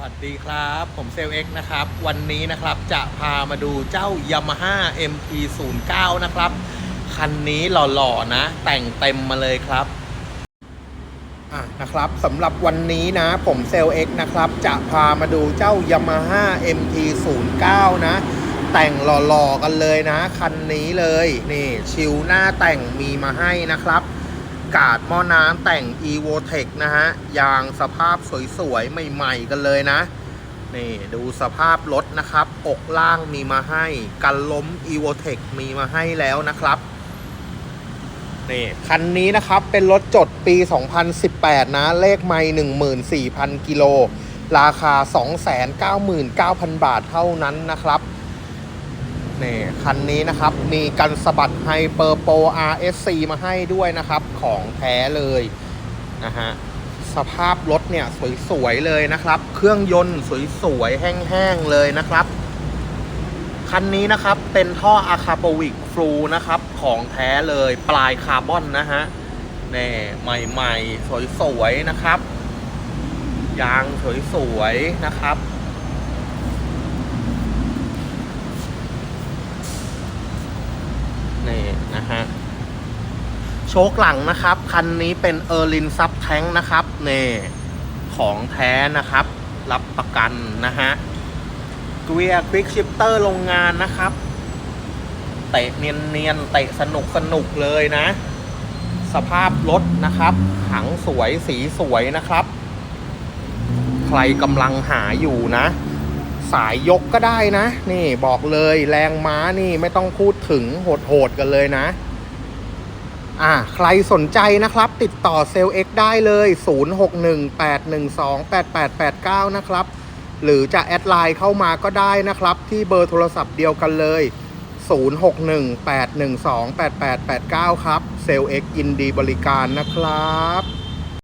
วัสดีครับ ผมเซลเอ็กนะครับ วันนี้นะครับจะพามาดูเจ้า Yamaha MP09 นะครับ คันนี้หล่อๆนะ แต่งเต็มมาเลยครับอะนะครับสำหรับวันนี้นะ ผมเซลเอ็กนะครับ จะพามาดูเจ้า Yamaha MP09 นะ แต่งหล่อๆกันเลยนะ คันนี้เลย นี่ชิวหน้าแต่งมีมาให้นะครับ กาดหม้อน้ำแต่ง EvoTech นะฮะ ยางสภาพสวยๆ ใหม่ๆ กันเลยนะ นี่ดูสภาพรถนะครับ อกล่างมีมาให้ กันล้ม EvoTech มีมาให้แล้วนะครับ นี่คันนี้นะครับเป็นรถจดปี 2018 นะ เลขไม่14,000 กิโล ราคา 299,000 บาทเท่านั้นนะครับ นี่คันนี้นะครับ มีกันสะบัดไฮเปอร์โป RSC มาให้ด้วยนะครับ ของแท้เลยนะฮะสภาพรถเนี่ยสวยๆเลยนะครับ เครื่องยนต์สวยๆแห้งๆเลยนะครับ คันนี้นะครับเป็นท่ออะคาโปวิกฟลูนะครับ ของแท้เลยปลายคาร์บอนนะฮะนี่ใหม่ๆ สวยๆนะครับ ยางสวยๆนะครับ นี่นะ ฮะ โชคหลังนะครับ คันนี้เป็นเออร์ลินซับแทงนะครับนี่ของแท้นะครับ รับประกันนะฮะเกียร์ควิกชิปเตอร์โรงงานนะครับ เตะเนียนๆเตะสนุกสนุกเลยนะ สภาพรถนะครับหังสวยสีสวยนะครับ ใครกำลังหาอยู่นะ สายยกก็ได้นะ นี่บอกเลยแรงม้านี่ไม่ต้องพูดถึงโหดๆกันเลยนะ อ่าใครสนใจนะครับ ติดต่อเซลล์ X ได้เลย 0618128889 นะครับ หรือจะแอดไลน์เข้ามาก็ได้นะครับ ที่เบอร์โทรศัพท์เดียวกันเลย 0618128889 ครับเซลล์ X ยินดีบริการนะครับ